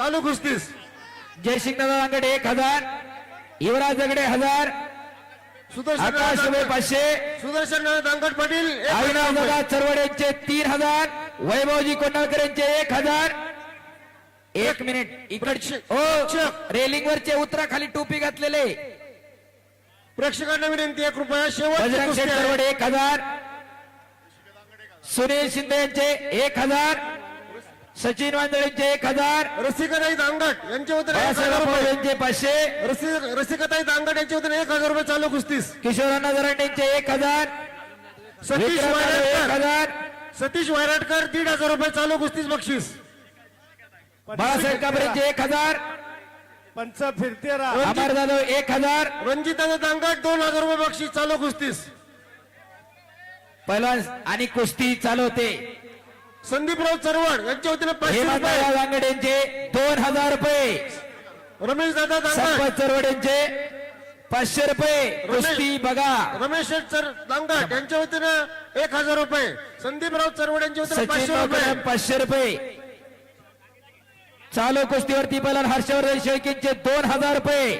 चालू कुस्तीस. जयसिंगदादा दांगडे एक हजार युवराज दगडे हजार सुदर्शन आकाश दांगट- पाचशे. सुदर्शन दांगट पाटील एक अविनाश हजार दादा रुपये. चरवड यांचे तीन हजार वैभवजी कोंडाळकर यांचे एक हजार. एक मिनिट इकडचे हो रेलिंग वरचे उतरा खाली टोपी घातलेले. प्रेक्षकांना विनंती एक रुपया शेवटची बजरंग कुस्ती शेठ आहे. चरवड एक हजार. सुनील शिंदे यांचे एक हजार. सचिन वांदळेंचे एक हजार. रसिकाताई दांगट यांच्या वतीने एक बाळासाहेब हजार रुपये. यांचे पाचशे. रसिक- रसिकाताई दांगट यांच्या वतीने एक हजार रुपये चालू कुस्तीस. किशोरांना दरांडेंचे एक हजार. सतीश विक्रम जाधव एक वायरटकर हजार. सतीश वायरटकर दीड हजार रुपये चालू कुस्तीस बक्षीस. बाळासाहेब कांबरेंचे एक हजार. पंच फिरते रा अमर जाधव एक हजार. रणजित दांगट दोन हजार रुपये बक्षीस चालू कुस्तीस. पहिला आणि कुस्ती चालू होते. संदीपराव चरवड यांच्या वतीने पाचशे रुपये. दोन हजार रुपये. रमेश दादा दांगट संपत चरवड यांचे पाचशे रुपये. कुस्ती बघा. रमेश शेठ सर दांगट यांच्या वतीने एक हजार रुपये. संदीपराव चरवड यांच्या वतीने सचिन पाचशे रुपये पाचशे रुपये. चालू कुस्तीवरती पहिला हर्षवर्धन शेळकेंचे दोन हजार रुपये.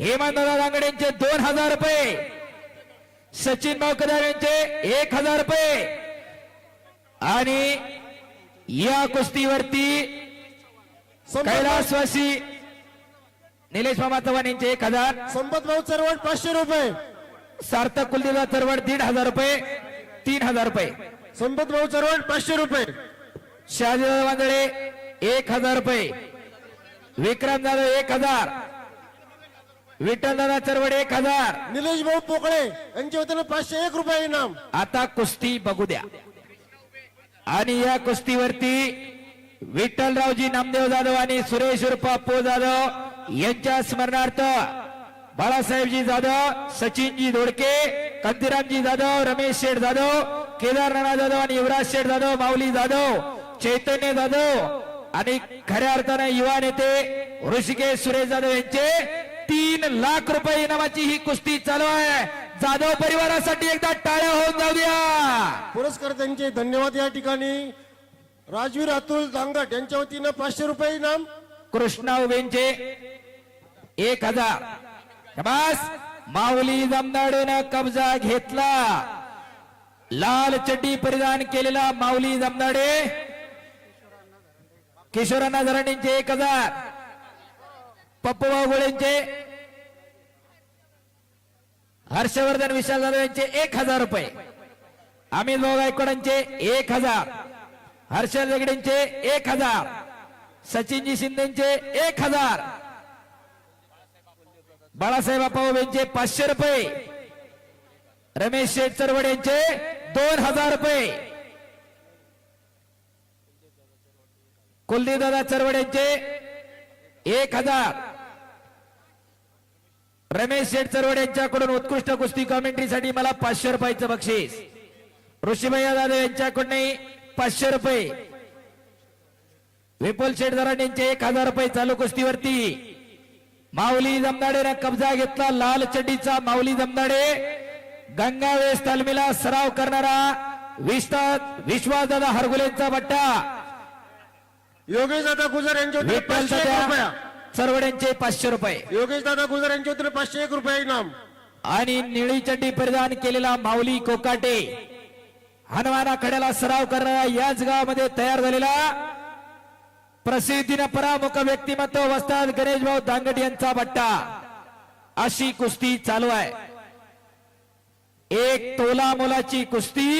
हेमंतदादा दांगडेंचे दोन हजार रुपये. सचिन भाऊकदार यांचे एक हजार रुपये. आणि या कुस्तीवरती कैलासवासी निलेश मामा चव्हाण यांचे एक हजार. संपत भाऊ चरवड पाचशे रुपये. सार्थक कुलदेवा चरवड दीड हजार रुपये तीन हजार रुपये. संपत भाऊ चरवड पाचशे रुपये. शहाजीदादा वांदळे एक हजार रुपये. विक्रम जाधव एक हजार. विठ्ठलदादा चरवड एक हजार. निलेश भाऊ पोकळे यांच्या वतीने पाचशे एक रुपये इनाम. आता कुस्ती बघू द्या. आणि या कुस्तीवरती विठ्ठलरावजी नामदेव जाधव आणि सुरेश उर्फ अप्पू जाधव यांच्या स्मरणार्थ बाळासाहेबजी जाधव सचिनजी धोडके कांतीरामजी जाधव रमेश शेठ जाधव केदारनाथ जाधव आणि युवराज शेठ जाधव माऊली जाधव चैतन्य जाधव आणि खऱ्या अर्थाने युवा नेते ऋषिकेश सुरेश जाधव यांचे तीन लाख रुपये इनामाची ही कुस्ती चालू आहे. जाधव परिवारासाठी एकदा टाळ्या होऊन जाऊ द्या पुरस्कर्त्यांचे धन्यवाद या ठिकाणी. राजवीर अतुल दांगट यांच्या वतीनं पाचशे रुपये इनाम. कृष्णा उभेंचे एक हजार. माऊली जमदाडेनं कब्जा घेतला. लाल चड्डी परिधान केलेला माऊली जमदाडे. किशोरांना धरणींचे एक हजार. पप्पूभाऊ गोळेंचे हर्षवर्धन विशाल जाधव यांचे एक हजार रुपये. अमित भाऊ गायकवाडांचे एक हजार. हर्षल रेगडेंचे एक हजार. सचिनजी शिंदेचे एक हजार. बाळासाहेब यांचे पाचशे रुपये. रमेश शेठ चरवड यांचे दोन हजार रुपये. कुलदीप दादा चरवड यांचे एक हजार. रमेश शेठ चरवड यांच्याकडून उत्कृष्ट कुस्ती कॉमेंट्रीसाठी मला पाचशे रुपयाचं बक्षीस. ऋषीभैया जाधव यांच्याकडून पाचशे रुपये. विपुल शेठ दराड यांचे एक हजार रुपये चालू कुस्तीवरती. माऊली जमदाडेनं कब्जा घेतला लाल चड्डीचा माऊली जमदाडे. गंगावेस तालमीला सराव करणारा विश्वास विश्वासदादा हरगुलेंचा बट्टा. योगेश दादा गुजर यांच्या विठ्ठल पाचशे रुपया. योगेश दादा गुजर यांच्या वतीने पाचशे एक रुपये इनाम. आणि निळी चड्डी परिधान केलेला माऊली कोकाटे. हनुमाना कड्याला सराव करणारा याच गावामध्ये तयार झालेला प्रसिद्धीनं परामुख व्यक्तिमत्व वस्ताद गणेश भाऊ दांगट यांचा बट्टा. अशी कुस्ती चालू आहे. एक तोला मोलाची कुस्ती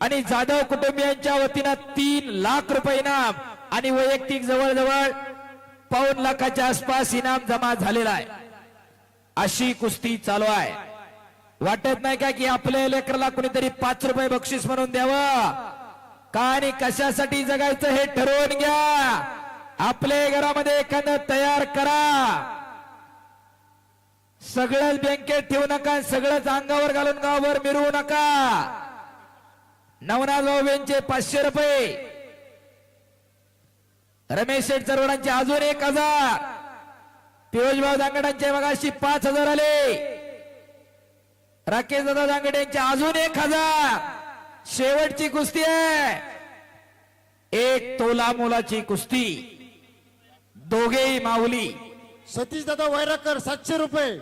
आणि जाधव कुटुंबियांच्या वतीनं तीन लाख रुपये इनाम आणि वैयक्तिक जवळजवळ पाऊन लाखाच्या आसपास इनाम जमा झालेला आहे. अशी कुस्ती चालू आहे. वाटत नाही का की आपल्या लेकरला कुणीतरी पाच रुपये बक्षीस म्हणून द्यावं? का आणि कशासाठी जगायचं हे ठरवून घ्या. आपल्या घरामध्ये एखादं तयार करा. सगळंच बँकेत ठेवू नका सगळंच अंगावर घालून गावावर मिरवू नका. नवनाथ भाऊबेंचे पाचशे रुपये. रमेश शेठ चरवडांचे अजून एक हजार. पियुषभाऊ दांगडांचे मगाशी पाच हजार आले. राकेश दादा दांगडे यांचे अजून एक हजार. शेवटची कुस्ती आहे. एक तोला मोलाची कुस्ती. दोघेही माऊली. सतीश दादा वैराकर सातशे रुपये.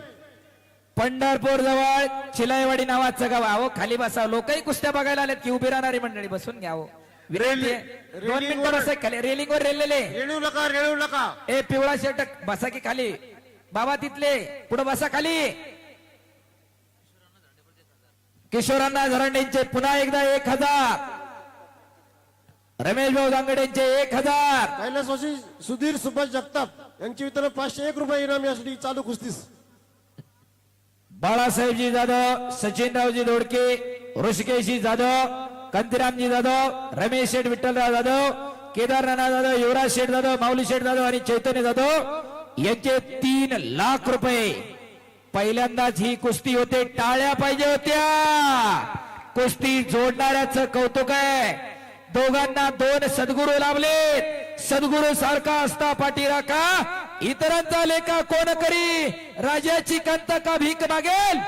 पंढरपूर जवळ चिलाईवाडी नावाचं गाव अहो खाली बसा. लोकही कुस्त्या बघायला आलेत की उभी राहणारी मंडळी बसून घ्या खाली रेलिंगवर रेललेले रेणू नका रेणू नका ए पिवळा शर्ट बसा की खाली बाबा तिथले पुढे बसा खाली किशोरांना झरांडेंचे पुन्हा एकदा एक हजार रमेश भाऊ दांगडेंचे एक हजार कैलासवासी सुधीर सुभाष जगताप यांची वितरण पाचशे एक रुपये इनाम यासाठी चालू कुस्तीस बाळासाहेबजी जाधव सचिनरावजी दोडके ऋषिकेशजी जाधव कांतीरामजी जाधव रमेश शेठ विठ्ठलराव जाधव केदारनाथ जाधव युवराज शेठ जाधव माऊली शेठ जाधव आणि चैतन्य जाधव यांचे तीन लाख रुपये पहिल्यांदाच ही कुस्ती होते टाळ्या पाहिजे होत्या. कुस्ती जोडणाऱ्याचं कौतुक आहे. दोघांना दोन सद्गुरू लाभले सद्गुरू सारखा असता पाठीराखा इतरांचा लेखा कोण करी? राजाची कंत का भीक मागेल.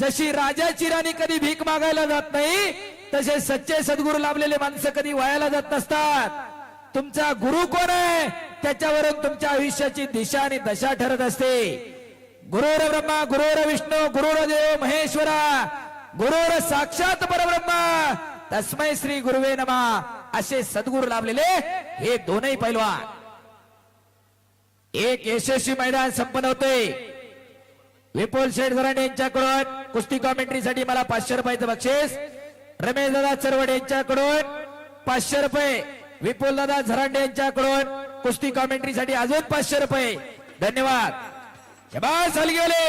जशी राजाची राणी कधी भीक मागायला जात नाही तसे सच्चे सद्गुरू लाभलेले माणसं कधी वायाला जात नसतात. तुमचा गुरु कोण आहे? त्याच्यावरून तुमच्या आयुष्याची दिशा आणि दशा ठरत असते. गुरुर ब्रह्मा गुरुर विष्णू गुरुर देव महेश्वरा गुरुर साक्षात परब्रह्मा. तस्मै श्री गुरुवे नमा. असे सद्गुरू लाभलेले हे दोनही पैलवान. एक यशस्वी मैदान संपन्न होते. विपुल शेठ झरांडे यांच्याकडून कुस्ती कॉमेंट्रीसाठी मला पाचशे रुपयाचं बक्षीस रमेश दादा चरवड यांच्याकडून पाचशे रुपये विपुल दादा झरांडे यांच्याकडून कुस्ती कॉमेंट्रीसाठी अजून पाचशे रुपये. धन्यवाद. शबास गेले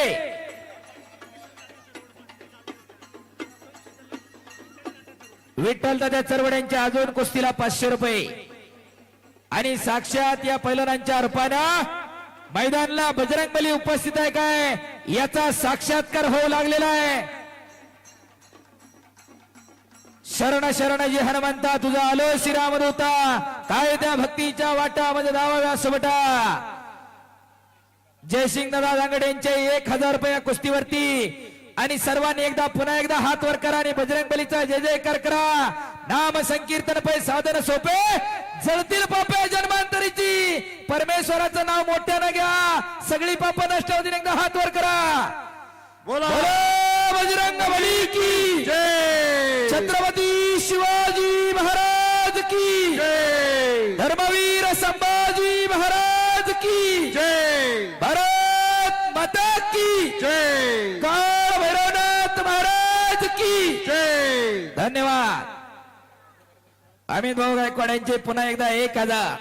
विठ्ठल दादा चरवड यांच्या अजून कुस्तीला पाचशे रुपये. आणि साक्षात या पैलवानांच्या रूपानं मैदानला बजरंगबली उपस्थित आहे काय? याचा साक्षात्कार होऊ लागलेला आहे. शरण शरण जी हनुमंता तुझा आलो श्रीराम होता काय त्या भक्तीच्या वाटामध्ये दावा व्यासवटा जयसिंग दादा दांगडे यांचे एक हजार रुपये कुस्तीवरती. आणि सर्वांनी एकदा पुन्हा एकदा हात वर करा आणि बजरंग बलीचा जय जयकार करा नाम संकीर्तन पै साधन सोपे जळतील पापे जन्मांतरीची. परमेश्वराचं नाव मोठ्यानं घ्या. सगळी पाप नष्ट होतील. एकदा हात वर करा. बोला. बोलो. बजरंग बली की। जय। छत्रपती शिवाजी महाराज की। जय। धर्मवीर संभाजी महाराज की। जय। भारत माता की। जय। काळ भैरवनाथ महाराज की। जय। धन्यवाद। अमित भाऊ गायकवाड यांचे पुन्हा एकदा एक हजार.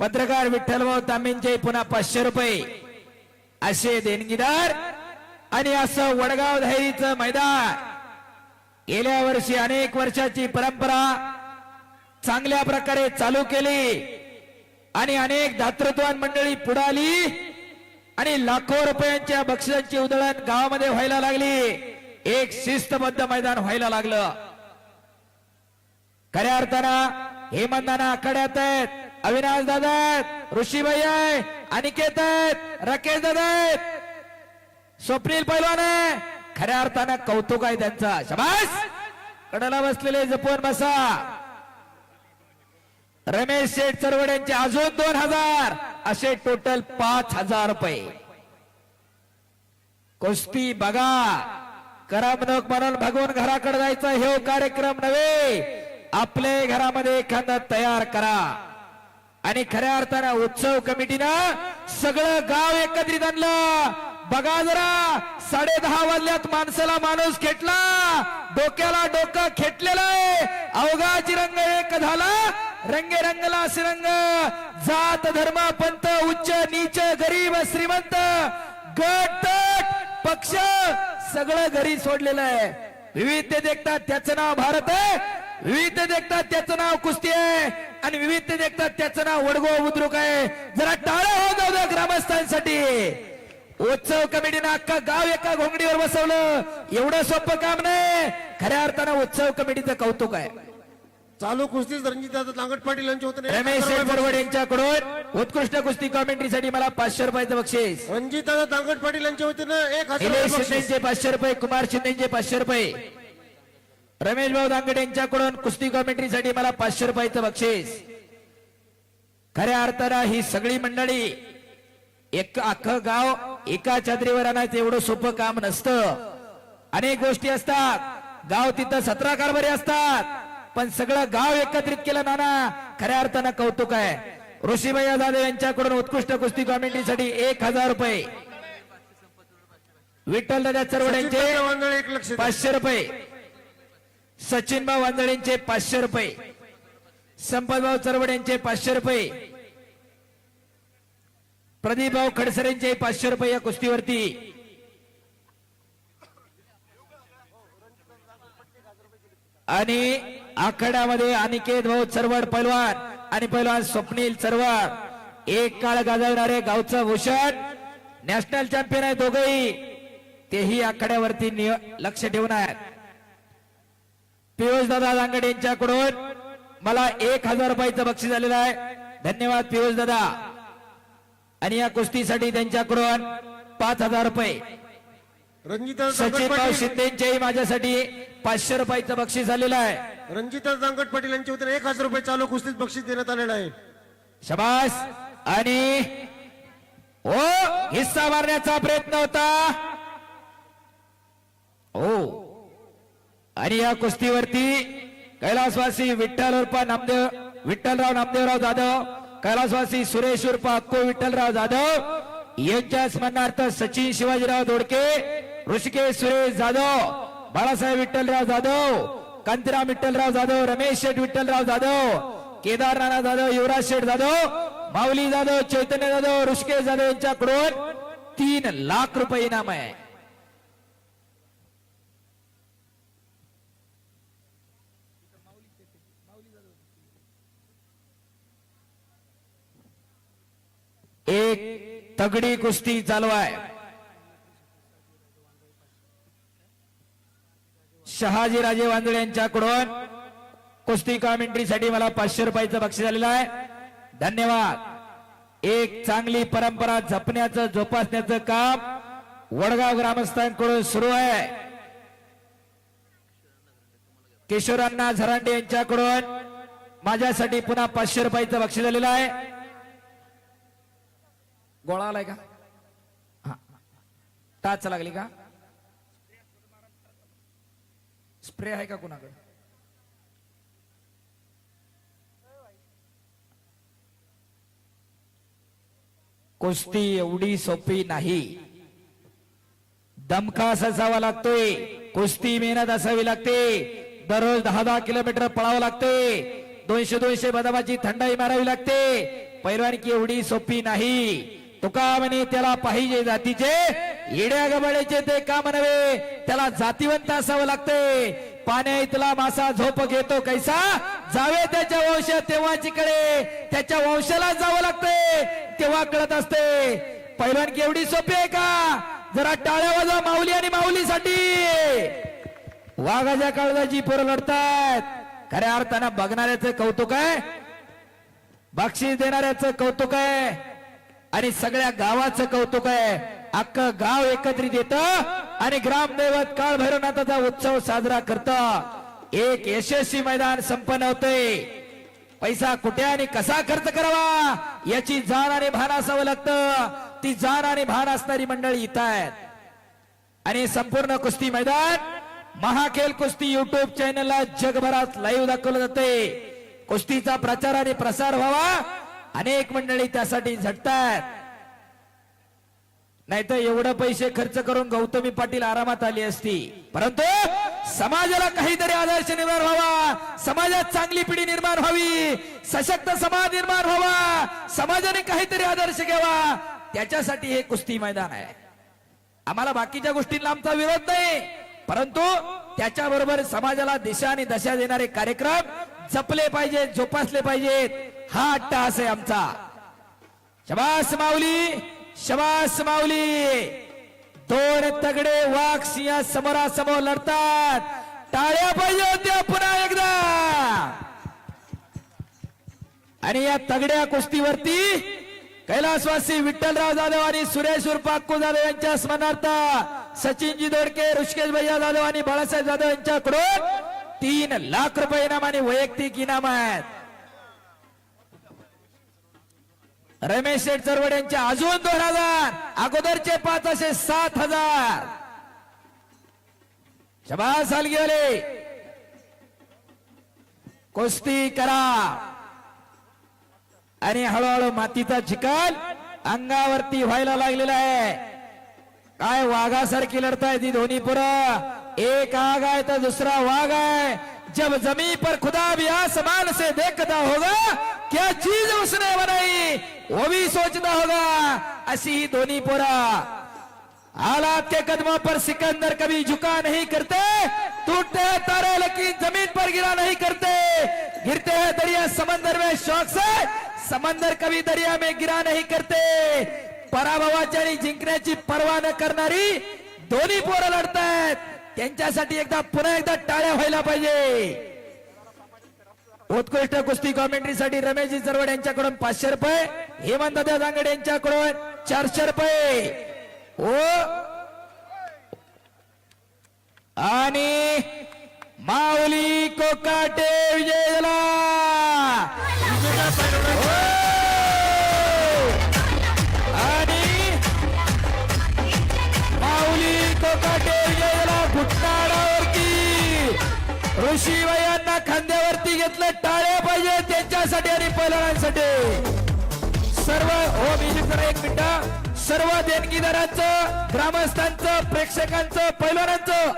पत्रकार विठ्ठल भाऊ तांबेंचे पुन्हा पाचशे रुपये. असे देणगीदार आणि असं वडगाव धायरीचं मैदान. गेल्या वर्षी अनेक वर्षाची परंपरा चांगल्या प्रकारे चालू केली. आणि अनेक दातृत्वान मंडळी पुढाली आणि लाखो रुपयांच्या बक्षिसांची उधळण गावामध्ये व्हायला लागली. एक शिस्तबद्ध मैदान व्हायला लागलं. खऱ्या अर्थानं हेमंताना आखाड्यात आहेत अविनाश दादा आहेत ऋषीबाई आहे अनिकेत आहेत रकेश दादा आहेत. स्वप्नील पैलवान खऱ्या अर्थानं कौतुक आहे त्यांचा. शबास! कडाला बसलेले जपून बसा. रमेश शेठ चरवड यांचे अजून दोन हजार. असे टोटल पाच हजार रुपये. कुस्ती बघा. करमणूक म्हणून भगवून घराकडे जायचं हे कार्यक्रम नव्हे. आपले घरामध्ये एखादा तयार करा. आणि खऱ्या अर्थानं उत्सव कमिटीनं सगळं गाव एकत्रित आणलं. बघा जरा साडे दहा वाजल्यात माणसाला माणूस खेटला. डोक्याला डोकं खेटलेलं आहे. अवघाची रंग एक झाला. रंगे रंगला रंग जात धर्म पंत उच्च नीच गरीब श्रीमंत गट तट पक्ष सगळं घरी सोडलेलं आहे. विविध देखतात त्याचं नाव भारत आहे. विविध देखतात त्याचं नाव कुस्ती आहे. आणि विविध देखतात त्याचं नाव वडगो बुद्रुक आहे. जरा टाळं हो जाऊ द्या ग्रामस्थांसाठी. उत्सव कमिटीनं अख्खा गाव एका घोंगडीवर बसवलं. एवढं सोपं काम नाही. खऱ्या अर्थानं उत्सव कमिटीचं कौतुक आहे. चालू कुस्तीस रणजित लांगट पाटील यांच्या वतीने एक रमेश शेठबरवड यांच्याकडून उत्कृष्ट कुस्ती कॉमेंट्रीसाठी मला पाचशे रुपयाचं बक्षीस. रणजित दांगट पाटील यांच्या वतीने एक. शिंदेचे पाचशे रुपये कुमार शिंदेचे पाचशे रुपये. रमेश भाऊ दांगडे यांच्याकडून कुस्ती कॉमेंट्रीसाठी मला पाचशे रुपयाचं बक्षीस. खऱ्या अर्थानं ही सगळी मंडळी एक अख्खं गाव एका चादरीवर आणायचं एवढं सोपं काम नसतं. अनेक गोष्टी असतात. गाव तिथं सतरा कारभारी असतात. पण सगळं गाव एकत्रित केलं नाना खऱ्या अर्थानं कौतुक आहे. ऋषीभैया जाधव यांच्याकडून उत्कृष्ट कुस्ती कॉमेंट्रीसाठी एक हजार रुपये. विठ्ठल दादा चरवड्यांचे. पाचशे रुपये. सचिन भाऊ वांदळेंचे पाचशे रुपये. संपत भाऊ चरवड यांचे पाचशे रुपये. प्रदीप भाऊ खडसरेंचे पाचशे रुपये या कुस्तीवरती. आणि आखाड्यामध्ये अनिकेत भाऊ चरवड पैलवान आणि पैलवान स्वप्नील चरवड. एक काळ गाजवणारे गावचं भूषण नॅशनल चॅम्पियन आहे दोघही. तेही आखाड्यावरती लक्ष ठेवून आहेत. पियुष दादा दांगडे यांच्याकडून मला एक हजार रुपयाचं बक्षीस झालेलं आहे. धन्यवाद पियुष दादा आणि या कुस्तीसाठी त्यांच्याकडून पाच हजार रुपये. रणजिता सचिन जांगट भाऊ पाटील. शिंदेच्याही माझ्यासाठी पाचशे रुपयाचं बक्षीस झालेलं आहे. रणजिता जांगट पाटील यांच्या वतीने एक हजार रुपये चालू कुस्तीत बक्षीस देण्यात आलेलं आहे. शबास. आणि हो हिस्सा मारण्याचा प्रयत्न होता. हो आणि या कुस्तीवरती कैलासवासी विठ्ठल उर्फा नामदेव विठ्ठलराव नामदेवराव जाधव कैलासवासी सुरेश उर्फा अक्को विठ्ठलराव जाधव यांच्या स्मरणार्थ सचिन शिवाजीराव धोडके ऋषिकेश सुरेश जाधव बाळासाहेब विठ्ठलराव जाधव कांतीराम विठ्ठलराव जाधव रमेश शेठ विठ्ठलराव जाधव केदार नाना जाधव युवराज शेठ जाधव माऊली जाधव चैतन्य जाधव ऋषिकेश जाधव यांच्याकडून तीन लाख रुपये इनाम आहे. एक तगडी कुस्ती चालू आहे. शहाजी राजे वांदळे यांच्याकडून कुस्ती कॉमेंट्रीसाठी मला पाचशे रुपयाचं बक्षीस झालेलं आहे. धन्यवाद. एक चांगली परंपरा जपण्याचं जोपासण्याचं काम वडगाव ग्रामस्थांकडून सुरू आहे. किशोरांना झरांडे यांच्याकडून माझ्यासाठी पुन्हा पाचशे रुपयाचं बक्षीस झालेलं आहे. गोळा आलाय का? हा. टाच लागली का? स्प्रे आहे का कुणाकडे? कुस्ती एवढी सोपी नाही. दमखास असावा लागतोय. कुस्ती मेहनत असावी लागते. दररोज दहा दहा किलोमीटर पळावं लागते. दोनशे दोनशे बदामाची थंडाई मारावी लागते. पैलवानकी एवढी सोपी नाही. तुका म्हणे त्याला पाहिजे जातीचे. येड्या गबाळ्याचे ते काम नव्हे. त्याला जातीवंत असावं लागते पाण्या इथला मासा झोप घेतो कैसा? जावे त्याच्या वंश तेव्हा चिकडे त्याच्या वंशाला जावं लागते तेव्हा कळत असते. पैलवानकी एवढी सोपी आहे का? जरा टाळ्या वाजा माऊली आणि माऊलीसाठी. वाघाच्या काळजाची पोरं लढतात. खऱ्या अर्थानं बघणाऱ्याचं कौतुक आहे. बक्षीस देणाऱ्याचं कौतुक आहे. आणि सगळ्या गावाचं कौतुक आहे. अख्खं गाव एकत्रित येत आणि ग्रामदैवत काळ भैरवनाथाचा उत्सव साजरा करत. एक यशस्वी मैदान संपन्न होते पैसा कुठे आणि कसा खर्च करावा याची जाण आणि भान असावं लागतं. ती जाण आणि भान असणारी मंडळी इथं आहेत. आणि संपूर्ण कुस्ती मैदान महाखेल कुस्ती युट्यूब चॅनलला जगभरात लाईव्ह दाखवलं जाते कुस्तीचा प्रचार आणि प्रसार व्हावा अनेक मंडळी त्यासाठी झटतात. नाहीतर एवढं पैसे खर्च करून गौतमी पाटील आरामात आली असती. परंतु समाजाला काहीतरी आदर्श निर्माण व्हावा. समाजात चांगली पिढी निर्माण व्हावी. सशक्त समाज निर्माण व्हावा. समाजाने काहीतरी आदर्श घ्यावा. त्याच्यासाठी हे कुस्ती मैदान आहे. आम्हाला बाकीच्या गोष्टींना आमचा विरोध नाही. परंतु त्याच्याबरोबर समाजाला दिशा आणि दशा देणारे कार्यक्रम जपले पाहिजेत जोपासले पाहिजेत. हा अट्टहास आहे आमचा. शबास माऊली शबास माऊली. दोन तगडे वाघ सिंह समोरासमोर लढतात. टाळ्या पाहिजे होत्या पुन्हा एकदा. आणि या तगड्या कुस्तीवरती कैलासवासी विठ्ठलराव जाधव आणि सुरेश उर्फ जाधव यांच्या स्मरणार्थ सचिनजी दोडके ऋषिकेश भैया जाधव आणि बाळासाहेब जाधव यांच्याकडून तीन लाख रुपये इनाम आणि वैयक्तिक इनाम आहेत. रमेश शेठ चरवड यांचे अजून दोन हजार अगोदरचे पाच असे सात हजार. शबास सालगीवाले कुस्ती करा. आणि हळूहळू मातीचा चिकल अंगावरती व्हायला लागलेला आहे. काय वाघासारखी लढताय ती दोन्ही पुरं. एक आग आहे तर दुसरा वाघ आहे जब ज़मीन पर खुदा भी आसमान से देखता होगा, क्या चीज़ उसने बनाई? वो भी सोचता होगा ही दोन्ही पोरा। हालात के कदमों पर सिकंदर कभी झुका नहीं करते, टूटते हैं तारे, लेकिन ज़मीन पर गिरा नहीं करते। गिरते हैं दरिया समंदर में शौक से, समंदर कभी दरिया में गिरा नहीं करते। पराभवाची आणि जिंकण्याची पर्वा न करणारी दोन्ही पोरं लढतायत त्यांच्यासाठी एकदा पुन्हा एकदा टाळ्या व्हायला पाहिजे. उत्कृष्ट कुस्ती कॉमेंट्रीसाठी रमेशजी चरवड यांच्याकडून पाचशे रुपये हेमंत दादा दांगडे यांच्याकडून चारशे रुपये. ओ आणि माऊली कोकाटे विजय झाला हो. ऋषीवयांना खांद्यावरती घेतलं टाळ्या पाहिजे त्यांच्यासाठी आणि पहिल्यांसाठी सर्व हो मी एक मिनिट. सर्व देणगीदारांचं ग्रामस्थांचं प्रेक्षकांचं पैलवानांचं